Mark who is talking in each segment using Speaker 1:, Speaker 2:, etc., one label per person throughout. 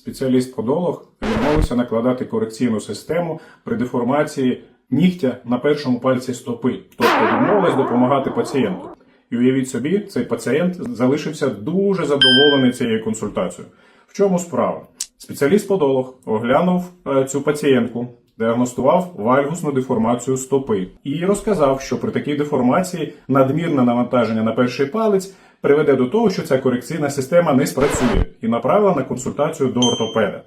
Speaker 1: Спеціаліст-подолог відмовився накладати корекційну систему при деформації нігтя на першому пальці стопи, тобто відмовилась допомагати пацієнту. І уявіть собі, цей пацієнт залишився дуже задоволений цією консультацією. В чому справа? Спеціаліст-подолог оглянув е, цю пацієнтку, діагностував вальгусну деформацію стопи і розказав, що при такій деформації надмірне навантаження на перший палець приведе до того, що ця корекційна система не спрацює, і направила на консультацію до ортопеда.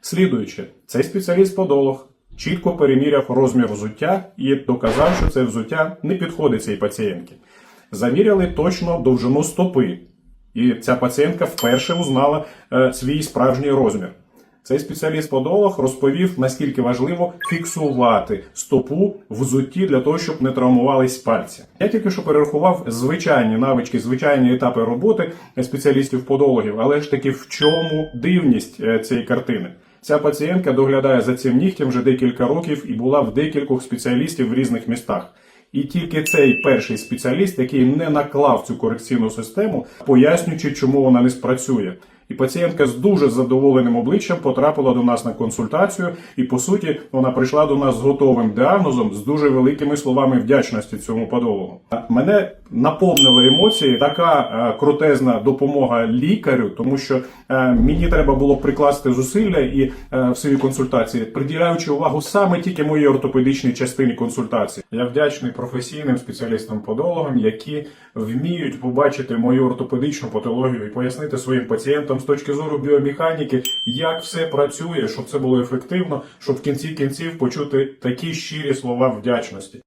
Speaker 1: Слідуючи, цей спеціаліст-подолог чітко переміряв розмір взуття і доказав, що це взуття не підходить цій пацієнтці. Заміряли точно довжину стопи, і ця пацієнтка вперше узнала е, свій справжній розмір. Цей спеціаліст-подолог розповів, наскільки важливо фіксувати стопу взутті для того, щоб не травмувались пальці. Я тільки що перерахував звичайні навички, звичайні етапи роботи спеціалістів-подологів, але ж таки в чому дивність е, цієї картини? Ця пацієнтка доглядає за цим нігтем вже декілька років і була в декількох спеціалістів в різних містах. І тільки цей перший спеціаліст, який не наклав цю корекційну систему, пояснюючи, чому вона не спрацює. І пацієнтка з дуже задоволеним обличчям потрапила до нас на консультацію, і по суті вона прийшла до нас з готовим діагнозом, з дуже великими словами вдячності цьому подологу. Мене наповнили емоції така е, крутезна допомога лікарю, тому що е, мені треба було прикласти зусилля і е, в своїй консультації, приділяючи увагу саме тільки моїй ортопедичній частині консультації. Я вдячний професійним спеціалістам-подологам, які вміють побачити мою ортопедичну патологію і пояснити своїм пацієнтам з точки зору біомеханіки, як все працює, щоб це було ефективно, щоб в кінці кінців почути такі щирі слова вдячності.